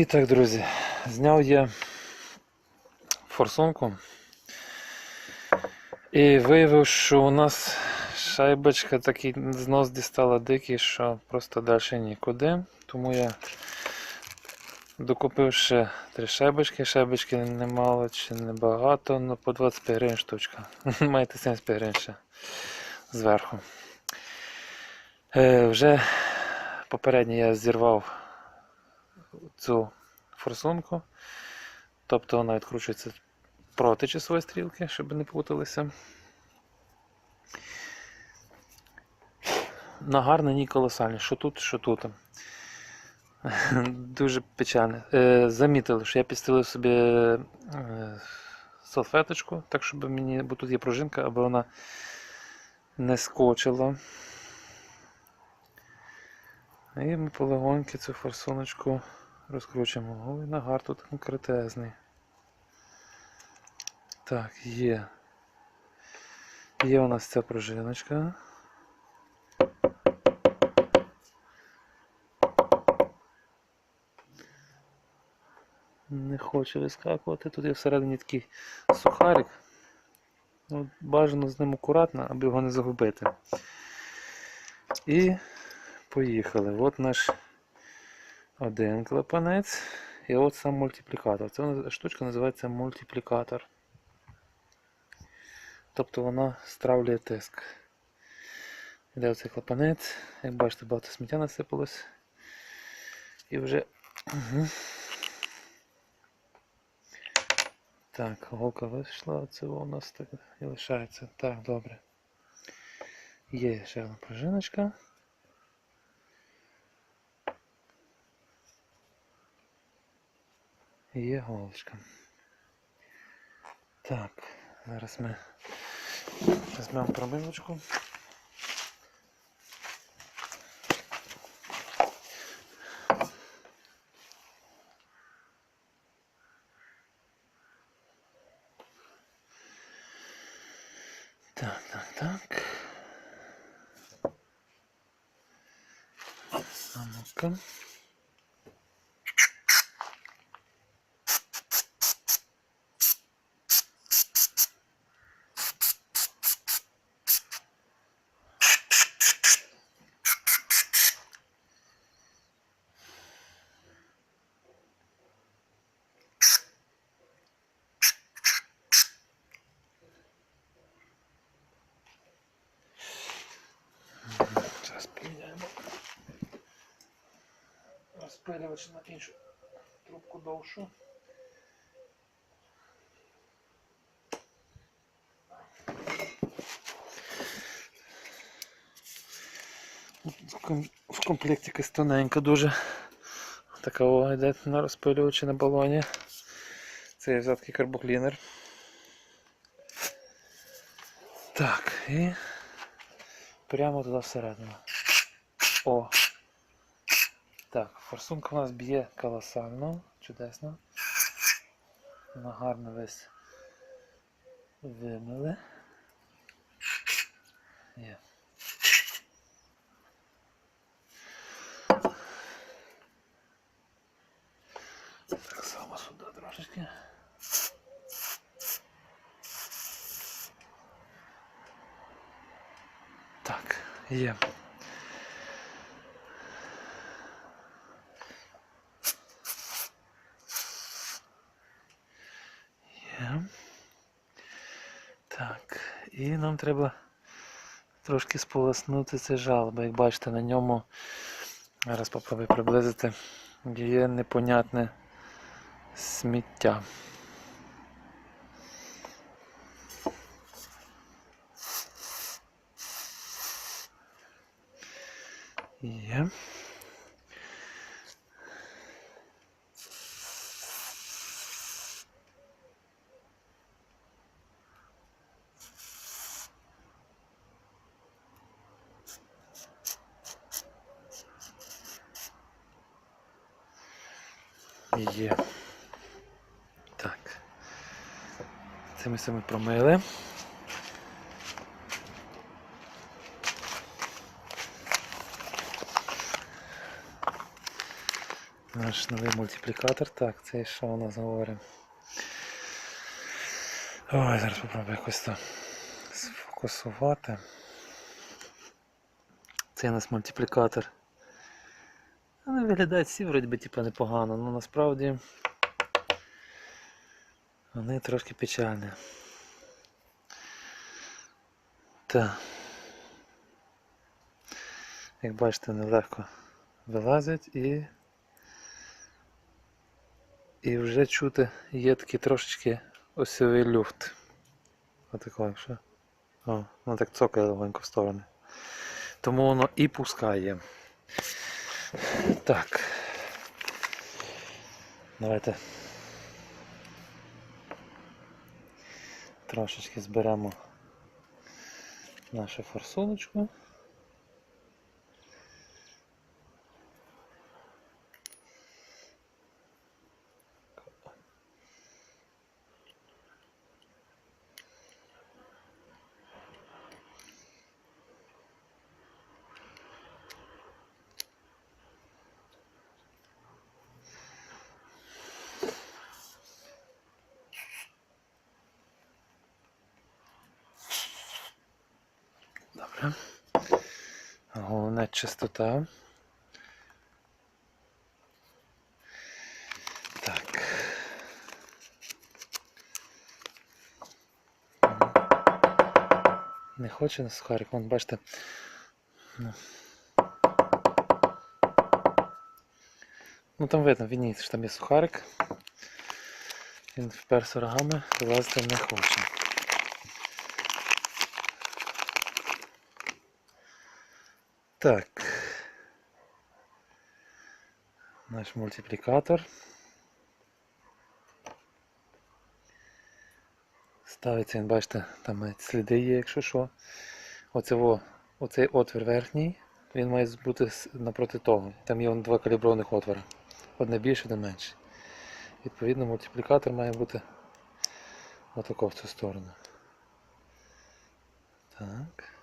І так, друзі, зняв я форсунку і виявив, що у нас шайбочка такий знос дістала дикий, що просто далі нікуди. Тому я докупив ще три шайбочки. Шайбочки немало чи небагато, але по 25 гривень штучка. Маєте 75 гривень ще зверху. Е, вже попередньо я зірвав цю форсунку. Тобто вона відкручується проти часової стрілки, щоб не плуталися. Нагар на ній колосальний. Що тут, що тут. Дуже печально. Е, замітили, що я підстелив собі е, салфеточку, так щоб мені, бо тут є пружинка, аби вона не скочила. І ми полегоньки цю форсуночку розкручуємо. Ой, нагар тут конкретезний. Так, є. Є у нас ця пружиночка. Не хоче вискакувати. Тут є всередині такий сухарик. Ну, бажано з ним акуратно, аби його не загубити. І поїхали. От наш один клапанець. І от сам мультиплікатор. Ця штучка називається мультиплікатор. Тобто вона стравлює тиск. Іде оцей клапанець. Як бачите, багато сміття насипалось. І вже. Так, голка вийшла, це у нас так і лишається. Так, добре. Є ще одна пружиночка. Є голочка. Так, зараз ми візьмемо промивочку. Так, так, так. А ну-ка. Зараз поміняємо розпилювач на іншу трубку довшу. В комплекті якась тоненька дуже. Така о, йде на розпилювачі на балоні. Це я взяв карбоклінер. Так, і прямо туди всередину. О! Форсунка у нас б'є колосально, чудесно. Вона гарно весь вимили. Є. Так само сюди трошечки. Так. Є. Так, і нам треба трошки сполоснути це жало, бо як бачите на ньому, зараз попробую приблизити, є непонятне сміття. Є. Є. Так. Це ми саме промили. Наш новий мультиплікатор. Так, це що у нас говорить? Ой, зараз попробую якось то сфокусувати. Це у нас мультиплікатор. Вони виглядають всі вроді би типу, непогано, але насправді вони трошки печальні. Так. Як бачите, вони легко вилазять і і вже чути є такий трошечки осьовий люфт. Отако, якщо. О, воно так цокає легонько в сторони. Тому воно і пускає. Так. Давайте трошечки зберемо нашу форсуночку. Головне чистота. Так. Не хоче на сухарик, вон бачите. Ну. там видно, видніється, що там є сухарик. Він вперся рогами, вилазити не хоче. Так. Наш мультиплікатор. Ставиться, він, бачите, там сліди є, якщо що. Оце, во, оцей отвір верхній, він має бути напроти того. Там є два каліброваних отвори. Одне більше, одне менше. Відповідно, мультиплікатор має бути отако в цю сторону. Так.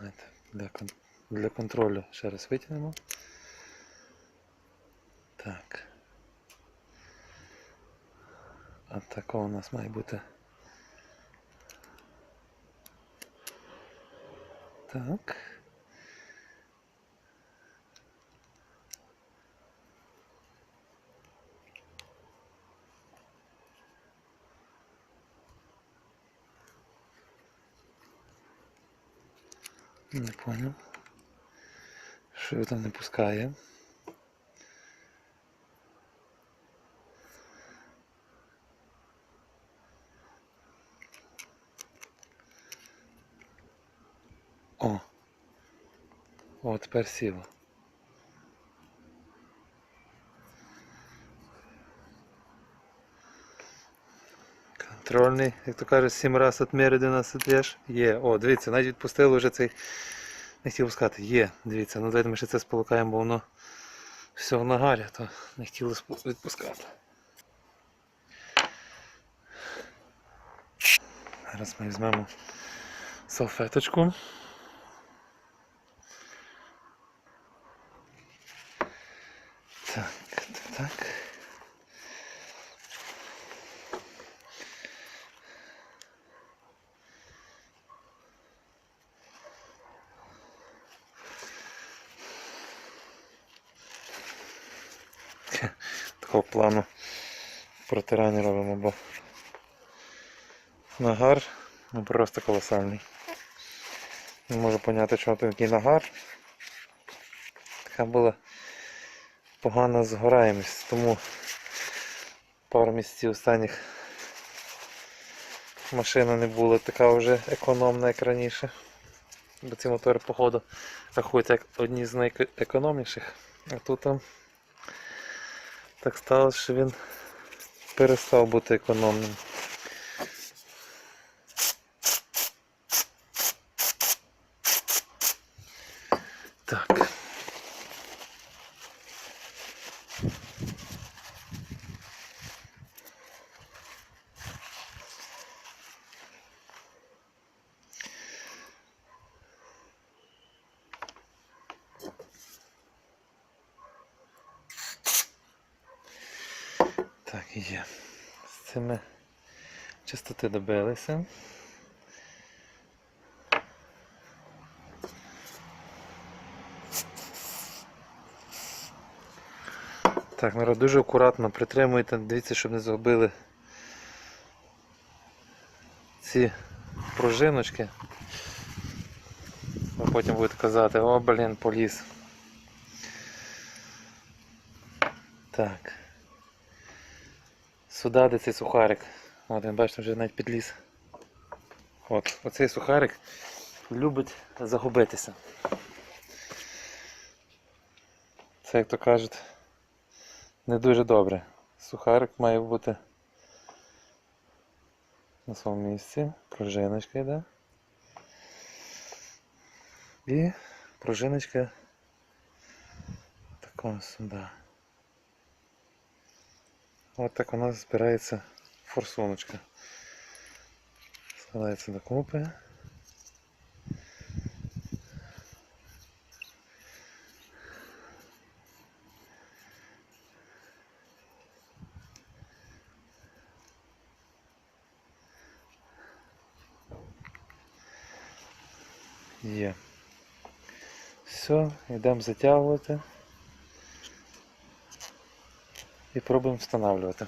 Знаєте, Для, для контролю ще раз витягнемо. Так. А такого у нас має бути. Так. Не понял. Що його там не пускає. О! О, тепер сіло. Контрольний, як то кажуть, 7 раз відміри 12 теж. Є. О, дивіться, навіть відпустили вже цей. Не хотів пускати, є, дивіться, ну давайте ми ще це сполукаємо, бо воно все в нагарі, то не хотіло відпускати. Зараз ми візьмемо салфеточку. Так, так, так. Такого плану протирання робимо, бо нагар ну, просто колосальний. Не можу поняти, чому такий нагар. Така була погана згораємість, тому пару місяців останніх машина не була така вже економна, як раніше. Бо ці мотори, походу, рахуються як одні з найекономніших. А тут там так сталося, що він перестав бути економним. Так. Так, і є. З цими частоти добилися. Так, народ, дуже акуратно притримуйте, дивіться, щоб не загубили ці пружиночки. Ви потім будете казати, о, блін, поліз. Так. Сюди, де цей сухарик. От він бачите, вже навіть підліз. От, оцей сухарик любить загубитися. Це, як то кажуть, не дуже добре. Сухарик має бути на своєму місці. Пружиночка йде. І пружиночка такого сюди. От так у нас збирається форсуночка. Складається докупи. Є. Все, йдемо затягувати і пробуємо встановлювати.